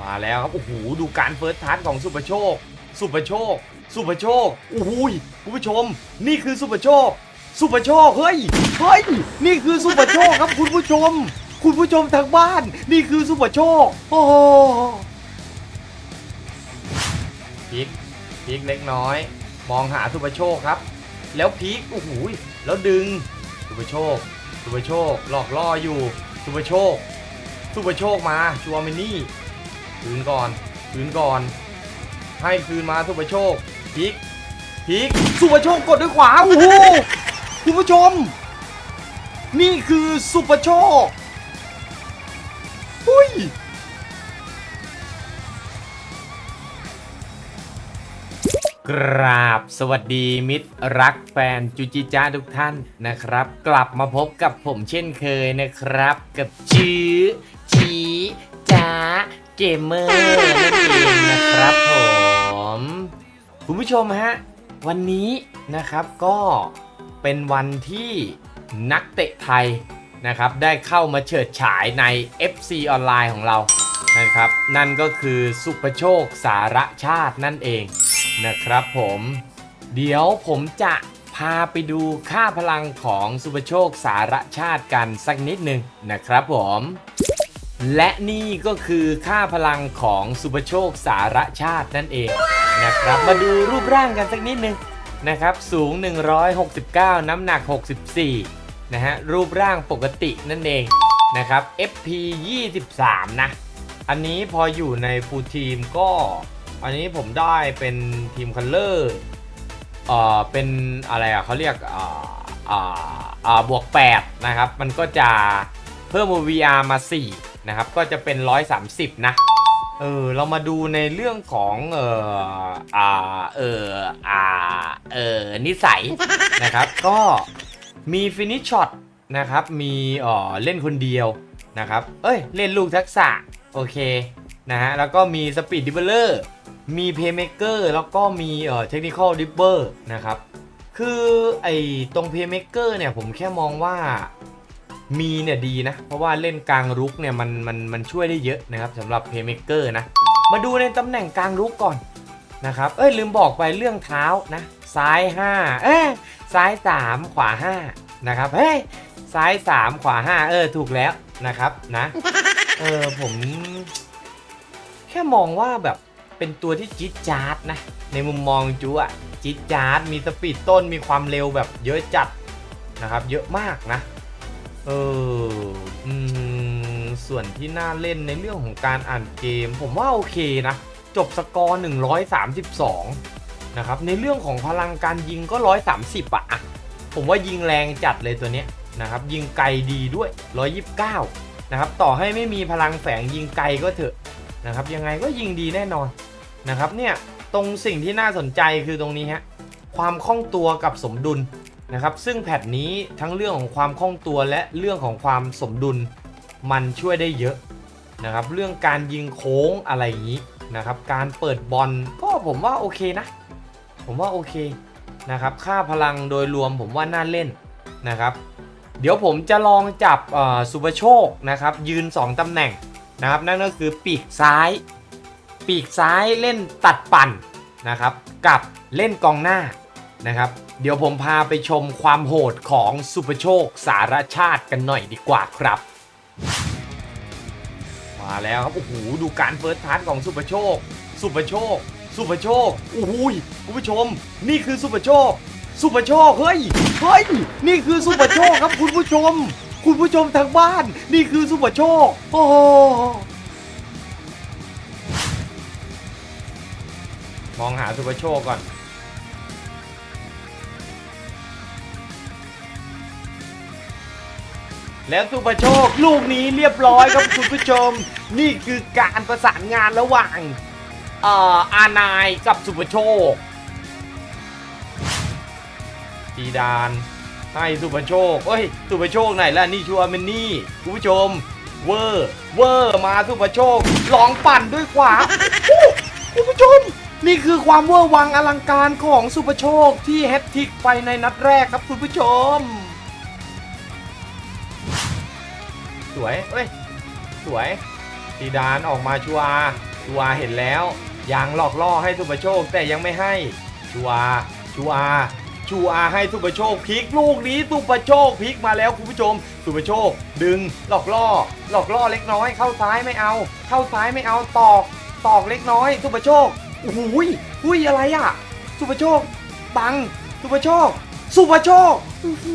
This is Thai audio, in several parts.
มาแล้วครับ โอ้โห ดูการเฟิร์สทัชของสุประโชค สุประโชค สุประโชค โอ้โหยคุณผู้ชม นี่คือสุประโชค สุประโชค เฮ้ย เฮ้ย นี่คือสุประโชคครับคุณผู้ชม คุณผู้ชมทางบ้าน นี่คือสุประโชค โอ้โหพีกพีกเล็กน้อย มองหาสุประโชคครับ แล้วพีกโอ้โห แล้วดึง สุประโชค สุประโชค หลอกล่ออยู่ สุประโชค สุประโชคมา ชัวร์มินี่ คืนก่อน คืนก่อน ให้คืนมาสุประโชคพีกพีกสุประโชคกดด้วยขวาโอ้โหคุณผู้ชม นี่คือสุประโชคอุ้ยกราบสวัสดีมิตรรักแฟนจูจิจ้าทุกท่านนะครับ กลับมาพบกับผมเช่นเคยนะครับ กับชื่อจีจ้า เกมเมอร์นั่นเองนะครับผมคุณผู้ชมฮะ วันนี้นะครับก็เป็นวันที่นักเตะไทยนะครับ ได้เข้ามาเฉิดฉายใน FC ออนไลน์ของเรานะครับ นั่นก็คือสุประโชคสารชาตินั่นเองนะครับผม เดี๋ยวผมจะพาไปดูค่าพลังของสุภโชคสารชาติกันสักนิดหนึ่งนะครับผม และนี่ก็คือค่าพลังของสุภโชคสารชาตินั่นเองนะครับ มาดูรูปร่างกันสักนิดหนึ่งนะครับ สูง 169 น้ำหนัก 64 นะฮะ รูปร่างปกตินั่นเองนะครับ FP 23 นะ อันนี้พออยู่ในฟูลทีมก็ อันนี้ผมได้เป็นทีมคัลเลอร์เอ่อเป็นอะไรอะเขาเรียกอ่าอ่าอ่าบวก 8 นะครับ มันก็จะเพิ่ม VR มา 4 นะครับ ก็จะเป็น 130 นะ เออ เรามาดูในเรื่องของเอออ่า เอออ่า เออ นิสัยนะครับ ก็มีฟินิชช็อตนะครับ มีอ่อเล่นคนเดียวนะครับ เอ้ย เล่นลูกทักษะ โอเค นะฮะ แล้วก็มีสปีดดิบลเลอร์มีเพย์เมเกอร์แล้วก็มีเอ่อเทคนิคอลดิบเบอร์นะครับ คือไอ้ตรงเพย์เมเกอร์เนี่ยผมแค่มองว่า มีเนี่ยดีนะ เพราะว่าเล่นกลางรุกเนี่ยมันมันมันช่วยได้เยอะนะครับสำหรับเพย์เม k เกอร์นะ มาดูในตำแหน่งกลางรุกก่อนนะครับ เอ้ยลืมบอกไปเรื่องเท้านะ ซ้าย 5 เอ้ยซ้าย 3 ขวา 5 นะครับ เฮ้ยซ้าย 3 ขวา 5 เออถูกแล้วนะครับนะ เออผม แค่มองว่าแบบเป็นตัวที่จี๊ดจ๊าดนะ ในมุมมองจูอะจี๊ดจ๊าดมีสปีดต้นมีความเร็วแบบเยอะจัดนะครับ เยอะมากนะ เอออืมส่วนที่น่าเล่นในเรื่องของการอ่านเกม ผมว่าโอเคนะ จบสกอร์ 132 นะครับ ในเรื่องของพลังการยิงก็ 130อะอะผมว่ายิงแรงจัดเลยตัวเนี้ยนะครับ ยิงไกลดีด้วย 129 นะครับ ต่อให้ไม่มีพลังแฝงยิงไกลก็เถอะนะครับ ยังไงก็ยิงดีแน่นอนนะครับเนี่ยตรงสิ่งที่น่าสนใจคือตรงนี้ฮะความคล่องตัวกับสมดุล นะครับซึ่งแพทนี้ทั้งเรื่องของความคล่องตัวและเรื่องของความสมดุลมันช่วยได้เยอะนะครับเรื่องการยิงโค้งอะไรอย่างนี้นะครับการเปิดบอลก็ผมว่าโอเคนะ ผมว่าโอเคนะครับค่าพลังโดยรวมผมว่าน่าเล่นนะครับเดี๋ยวผมจะลองจับอ่อสุภโชคนะครับยืน 2 ตำแหน่งนะครับนั่นก็คือปีกซ้าย ปีกซ้ายเล่นตัดปั่นนะครับกับเล่นกองหน้า นะครับ เดี๋ยวผมพาไปชมความโหดของสุภโชคสารชาติกันหน่อยดีกว่าครับ มาแล้วครับโอ้โหดูการเฟิร์สทัชของสุภโชค สุภโชค สุภโชคโอ้โหยคุณผู้ชม นี่คือสุภโชค สุภโชคเฮ้ยเฮ้ยนี่คือสุภโชคครับคุณผู้ชม คุณผู้ชมทางบ้าน นี่คือสุภโชค โอ้มองหาสุภโชคก่อน แล้วสุภโชคลูกนี้เรียบร้อยครับคุณผู้ชม นี่คือการประสานงานระหว่างอ่อานายกับสุภโชคจีดานให้สุภโชคเอ้ยสุภโชคไหนล่ะนี่ชัวร์เมนนี่คุณผู้ชม เวอร์เวอร์มาสุภโชคลองปั่นด้วยขวาคุณผู้ชม นี่คือความเวอร์วังอลังการของสุภโชคที่แฮตทิกไปในนัดแรกครับคุณผู้ชม สวยเอ้ย สวยเกซีดานออกมาชัวชัวเห็นแล้วยังหลอกล่อให้สุปโชคแต่ยังไม่ให้ชัวชัวชัวร์ให้สุปโชคพลิกลูกนี้สุปโชคพลิกมาแล้วคุณผู้ชม สุปโชค ดึงหลอกล่อ หลอกล่อเล็กน้อย เข้าซ้ายไม่เอา เข้าซ้ายไม่เอาตอกตอกเล็กน้อย สุปโชคโอ้โหยหุ้ยอะไรอะ สุปโชค บัง สุปโชค สุปโชคโอ้โห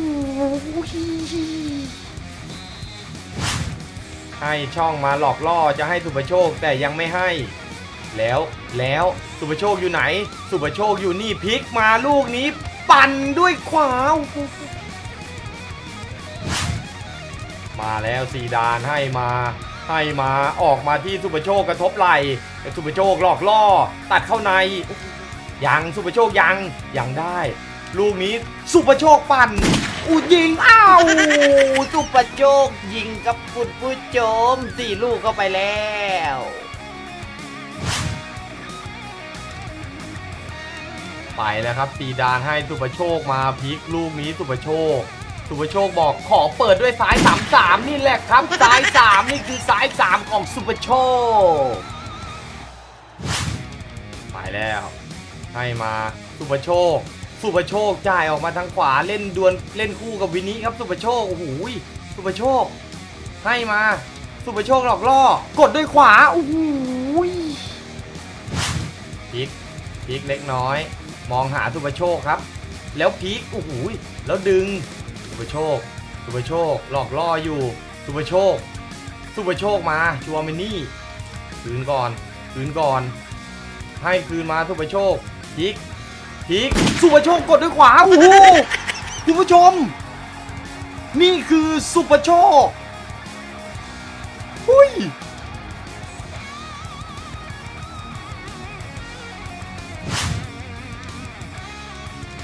ให้ช่องมาหลอกล่อจะให้สุประโชคแต่ยังไม่ให้ แล้วแล้วสุประโชคอยู่ไหน สุประโชคอยู่นี่พลิกมาลูกนี้ ปั่นด้วยขวามาแล้วสีดานให้มาให้มาออกมาที่สุประโชคกระทบไหลสุประโชคหลอกล่อ ตัดเข้าในยังสุประโชคยังยังได้ ลูกนี้สุประโชคปั่น อูยิงอ้าวสุปโชคยิงกับคุณผู้ชมสี่ลูกเข้าไปแล้วไปแล้วครับซีดานให้สุปโชคมาพลิกลูกนี้สุปโชค สุปโชคบอกขอเปิดด้วยซ้าย3 3นี่แหละครับซ้าย3นี่คือซ้าย3ของสุปโชคไปแล้ว ให้มาสุปโชค สุประโชคจ่ายออกมาทางขวาเล่นดวลเล่นคู่กับวินิครับสุประโชคโอ้โหสุประโชค ให้มาสุประโชคหลอกล่อกดด้วยขวาโอ้โหพลิกพลิกเล็กน้อย มองหาสุประโชคครับ แล้วพลิกโอ้โหแล้วดึงสุประโชคสุประโชคหลอกล่ออยู่สุประโชคสุประโชคมาชัวร์มินี่คืนก่อนคืนก่อน ให้คืนมาสุประโชคพลิก พลิกสุประโชคกดด้วยขวา โอ้โหคุณผู้ชม นี่คือสุประโชคอุ้ย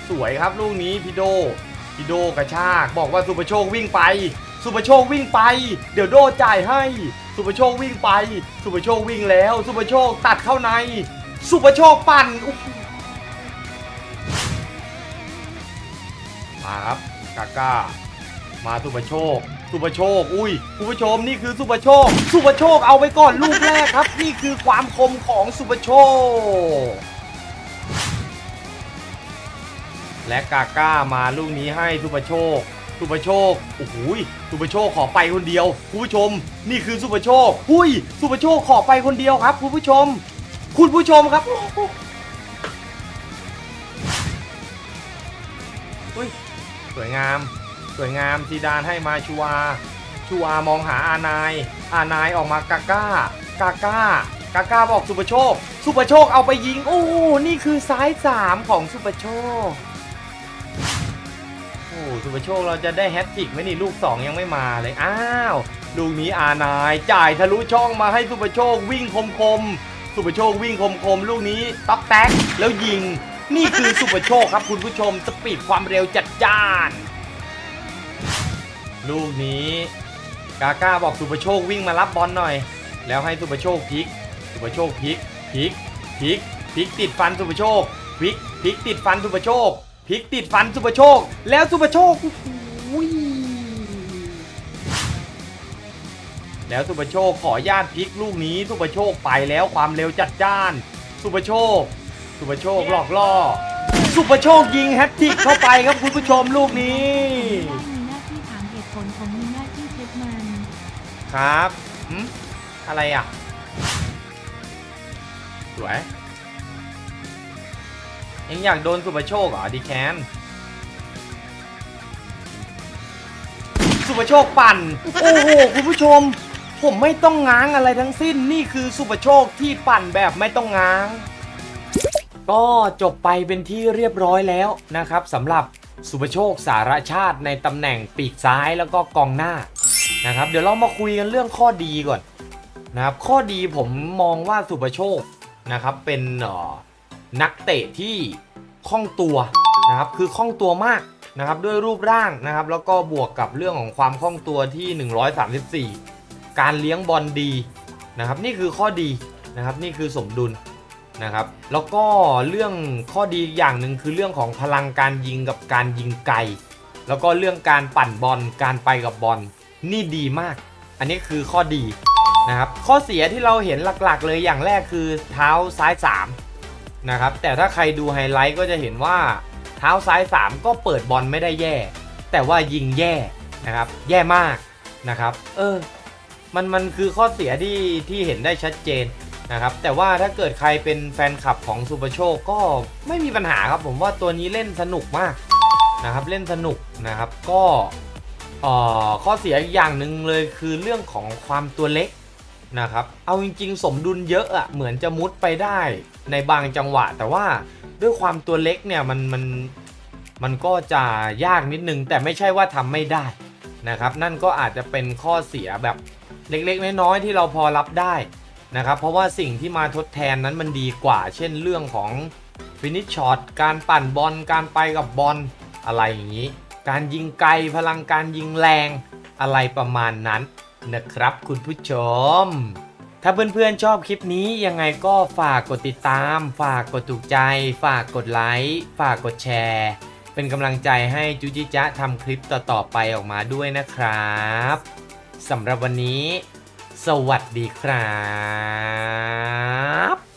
สวยครับลูกนี้พี่โดพี่โดกระชากบอกว่าสุประโชควิ่งไป สุประโชควิ่งไป เดี๋ยวโดจ่ายให้ สุประโชควิ่งไป สุประโชควิ่งแล้ว สุประโชคตัดเข้าใน สุประโชคปั่นอุ๊ย มาครับกาก้ามาสุประโชค สุประโชค อุ้ยคุณผู้ชมนี่คือสุประโชค สุประโชคเอาไปก่อนลูกแรกครับ นี่คือความคมของสุประโชค และกาก้ามาลูกนี้ให้สุประโชค สุประโชคโอ้โหยสุประโชคขอไปคนเดียวคุณผู้ชม นี่คือสุประโชคหุยสุประโชคขอไปคนเดียวครับคุณผู้ชม คุณผู้ชมครับอุ้ย สวยงาม สวยงามซีดานให้มาชัวชัวมองหาอานาย อานายออกมากาก้ากาก้ากาก้าบอกสุประโชค สุประโชคเอาไปยิง โอ้นี่คือซ้ายสามของสุประโชคโอ้สุประโชคเราจะได้แฮตติกไหมนี่ลูก2ยังไม่มาเลยอ้าวลูกนี้อานายจ่ายทะลุช่องมาให้สุประโชควิ่งคมคมสุประโชควิ่งคมคมลูกนี้ต๊อกแต๊กแล้วยิง นี่คือสุประโชคครับคุณผู้ชมสปีดความเร็วจัดจ้าน ลูกนี้กาก้าบอกสุประโชควิ่งมารับบอลหน่อย แล้วให้สุประโชคพลิก สุประโชคพลิกพลิกพลิกพลิกติดฟันสุประโชคพลิกพลิกติดฟันสุประโชคพลิกติดฟันสุประโชค แล้วสุประโชคแล้วสุประโชคขอญาตพลิกลูกนี้สุประโชคไปแล้วความเร็วจัดจ้าน สุประโชค สุประโชคหลอกล่อ สุประโชคยิงแฮตทริกเข้าไปครับคุณผู้ชมลูกนี้ได้มีหน้าที่ถามเหตุผลผมมีหน้าที่เช็คมัน ครับหืมอะไรอะ สวยยังอยากโดนสุประโชคเหรอดีแคนสุประโชคปั่น โอ้โห คุณผู้ชม ผมไม่ต้องง้างอะไรทั้งสิ้น นี่คือสุประโชคที่ปั่นแบบไม่ต้องง้าง ก็จบไปเป็นที่เรียบร้อยแล้วนะครับสำหรับสุประโชคสารชาติในตำแหน่งปีกซ้ายแล้วก็กองหน้านะครับเดี๋ยวเรามาคุยกันเรื่องข้อดีก่อนนะครับข้อดีผมมองว่าสุประโชคนะครับเป็นนักเตะที่คล่องตัวนะครับคือคล่องตัวมากนะครับด้วยรูปร่างนะครับแล้วก็บวกกับเรื่องของความคล่องตัวที่ 134 การเลี้ยงบอลดีนะครับนี่คือข้อดีนะครับนี่คือสมดุล นะครับแล้วก็เรื่องข้อดีอีกอย่างหนึ่งคือเรื่องของพลังการยิงกับการยิงไกล แล้วก็เรื่องการปั่นบอลการไปกับบอลนี่ดีมาก อันนี้คือข้อดีนะครับข้อเสียที่เราเห็นหลักๆ เลยอย่างแรกคือเท้าซ้าย 3 นะครับ แต่ถ้าใครดูไฮไลท์ก็จะเห็นว่าเท้าซ้าย 3 ก็เปิดบอลไม่ได้แย่ แต่ว่ายิงแย่นะครับแย่มากนะครับ เออมันมันคือข้อเสียที่ที่เห็นได้ชัดเจน นะครับแต่ว่าถ้าเกิดใครเป็นแฟนคลับของซูเปอร์โชคก็ไม่มีปัญหาครับผมว่าตัวนี้เล่นสนุกมากนะครับเล่นสนุกนะครับก็ข้อเสียอีกอย่างหนึ่งเลยคือเรื่องของความตัวเล็กนะครับเอาจริง ๆ สมดุลเยอะอะเหมือนจะมุดไปได้ในบางจังหวะ แต่ว่าด้วยความตัวเล็กเนี่ยมันมันมันก็จะยากนิดนึง แต่ไม่ใช่ว่าทำไม่ได้นะครับ นั่นก็อาจจะเป็นข้อเสียแบบเล็กๆน้อยๆที่เราพอรับได้ นะครับ เพราะว่าสิ่งที่มาทดแทนนั้นมันดีกว่า เช่นเรื่องของฟินิชช็อตการปั่นบอลการไปกับบอลอะไรอย่างนี้ การยิงไกลพลังการยิงแรงอะไรประมาณนั้นนะครับ คุณผู้ชม ถ้าเพื่อนๆชอบคลิปนี้ยังไงก็ฝากกดติดตาม ฝากกดถูกใจ ฝากกดไลค์ฝากกดแชร์ เป็นกำลังใจให้จุจิจะทำคลิปต่อๆไปออกมาด้วยนะครับสำหรับวันนี้ สวัสดีครับ